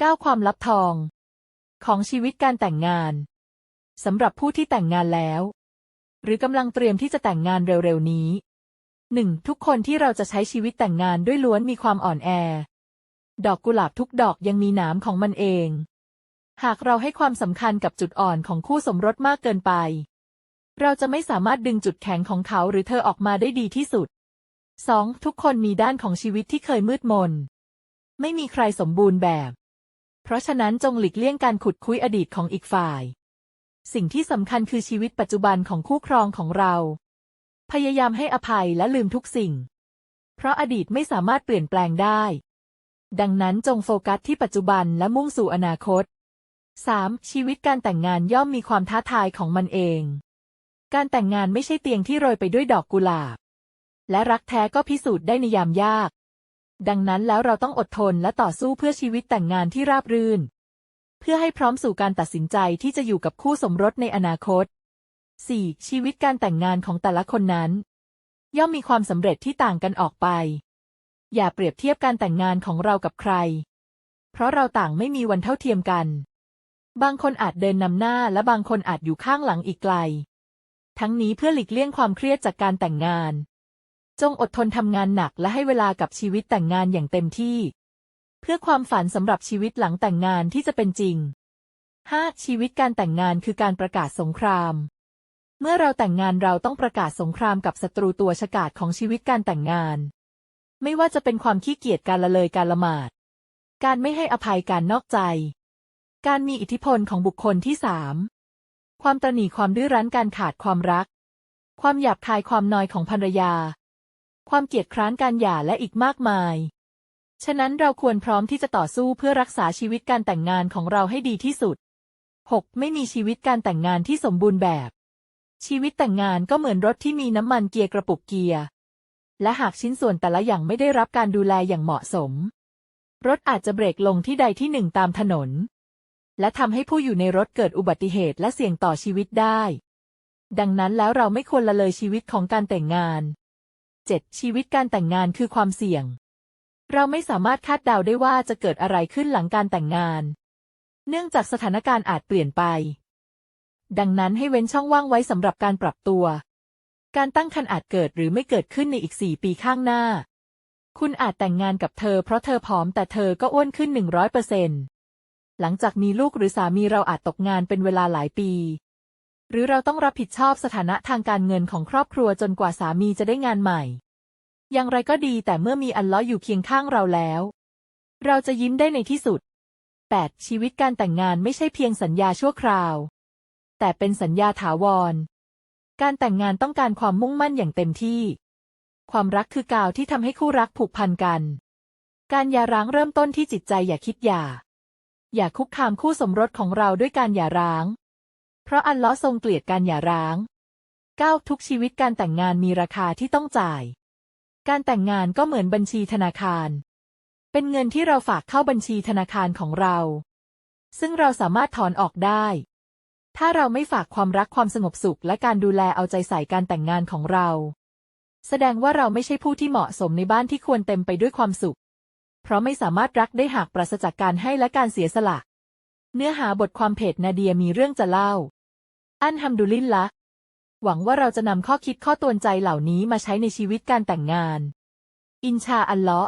9 ความลับทอง ของชีวิตการแต่งงานสำหรับผู้ที่แต่งงานแล้ว หรือกำลังเตรียมที่จะแต่งงานเร็วๆนี้หนึ่งทุกคนที่เราจะใช้ชีวิตแต่งงานด้วยล้วนมีความอ่อนแอ ดอกกุหลาบทุกดอกยังมีหนามของมันเอง หากเราให้ความสำคัญกับจุดอ่อนของคู่สมรสมากเกินไป เราจะไม่สามารถดึงจุดแข็งของเขาหรือเธอออกมาได้ดีที่สุด 2. ทุกคนมีด้านของชีวิตที่เคยมืดมน ไม่มีใครสมบูรณ์แบบ ราะฉะนั้นจงหลีกเลี่ยงการขุดคุยอดีตของอีกฝ่าย สิ่งที่สำคัญคือชีวิตปัจจุบันของคู่ครองของเรา พยายามให้อภัยและลืมทุกสิ่ง เพราะอดีตไม่สามารถเปลี่ยนแปลงได้ ดังนั้นจงโฟกัสที่ปัจจุบันและมุ่งสู่อนาคต 3. ชีวิตการแต่งงานย่อมมีความท้าทายของมันเอง การแต่งงานไม่ใช่เตียงที่โรยไปด้วยดอกกุหลาบ และรักแท้ก็พิสูจน์ได้ในยามยาก ดังนั้นแล้วเราต้องอดทนและต่อสู้เพื่อชีวิตแต่งงานที่ราบรื่น เพื่อให้พร้อมสู่การตัดสินใจที่จะอยู่กับคู่สมรสในอนาคต 4. ชีวิตการแต่งงานของแต่ละคนนั้น ย่อมมีความสำเร็จที่ต่างกันออกไป อย่าเปรียบเทียบการแต่งงานของเรากับใคร เพราะเราต่างไม่มีวันเท่าเทียมกัน บางคนอาจเดินนำหน้าและบางคนอาจอยู่ข้างหลังอีกไกล ทั้งนี้เพื่อหลีกเลี่ยงความเครียดจากการแต่งงาน จงอดทนทำงานหนักและให้เวลากับชีวิตแต่งงานอย่างเต็มที่ เพื่อความฝันสำหรับชีวิตหลังแต่งงานที่จะเป็นจริง 5. ชีวิตการแต่งงานคือการประกาศสงคราม เมื่อเราแต่งงานเราต้องประกาศสงครามกับศัตรูตัวฉกาจของชีวิตการแต่งงาน ไม่ว่าจะเป็นความขี้เกียจการละเลยการละหมาด การไม่ให้อภัยการนอกใจ การมีอิทธิพลของบุคคลที่สามความตระหนี่ความดื้อรั้นการขาดความรัก ความหยาบคายความนอยของภรรยา ความเกียจคร้านการหย่าและอีกมากมาย ฉะนั้นเราควรพร้อมที่จะต่อสู้เพื่อรักษาชีวิตการแต่งงานของเราให้ดีที่สุด 6. ไม่มีชีวิตการแต่งงานที่สมบูรณ์แบบ ชีวิตแต่งงานก็เหมือนรถที่มีน้ำมันเกียร์กระปุกเกียร์ และหากชิ้นส่วนแต่ละอย่างไม่ได้รับการดูแลอย่างเหมาะสม รถอาจจะเบรกลงที่ใดที่หนึ่งตามถนน และทำให้ผู้อยู่ในรถเกิดอุบัติเหตุและเสี่ยงต่อชีวิตได้ ดังนั้นแล้วเราไม่ควรละเลยชีวิตของการแต่งงาน 7. ชีวิตการแต่งงานคือความเสี่ยง เราไม่สามารถคาดเดาได้ว่าจะเกิดอะไรขึ้นหลังการแต่งงาน เนื่องจากสถานการณ์อาจเปลี่ยนไป ดังนั้นให้เว้นช่องว่างไว้สำหรับการปรับตัว การตั้งครรภ์อาจเกิดหรือไม่เกิดขึ้นในอีกสี่ปีข้างหน้า คุณอาจแต่งงานกับเธอเพราะเธอผอมแต่เธอก็อ้วนขึ้นหนึ่งร้อยเปอร์เซ็นหลังจากมีลูกหรือสามีเราอาจตกงานเป็นเวลาหลายปี หรือเราต้องรับผิดชอบสถานะทางการเงินของครอบครัวจนกว่าสามีจะได้งานใหม่ อย่างไรก็ดีแต่เมื่อมีอัลลอฮ์อยู่เคียงข้างเราแล้ว เราจะยิ้มได้ในที่สุด 8. ชีวิตการแต่งงานไม่ใช่เพียงสัญญาชั่วคราว แต่เป็นสัญญาถาวร การแต่งงานต้องการความมุ่งมั่นอย่างเต็มที่ ความรักคือกาวที่ทำให้คู่รักผูกพันกัน การหย่าร้างเริ่มต้นที่จิตใจอย่าคิดหย่า อย่าคุกคามคู่สมรสของเราด้วยการหย่าร้าง เพราะอัลเลอฮ์ทรงเกลียดการหย่าร้าง 9. ทุกชีวิตการแต่งงานมีราคาที่ต้องจ่าย การแต่งงานก็เหมือนบัญชีธนาคาร เป็นเงินที่เราฝากเข้าบัญชีธนาคารของเรา ซึ่งเราสามารถถอนออกได้ ถ้าเราไม่ฝากความรักความสงบสุขและการดูแลเอาใจใส่การแต่งงานของเรา แสดงว่าเราไม่ใช่ผู้ที่เหมาะสมในบ้านที่ควรเต็มไปด้วยความสุข เพราะไม่สามารถรักได้หากปราศจากการให้และการเสียสละ เนื้อหาบทความเพจนาเดียมีเรื่องจะเล่า อันฮัมดุลิลละ หวังว่าเราจะนำข้อคิดข้อตวนใจเหล่านี้มาใช้ในชีวิตการแต่งงาน อินชาอัลเลาะ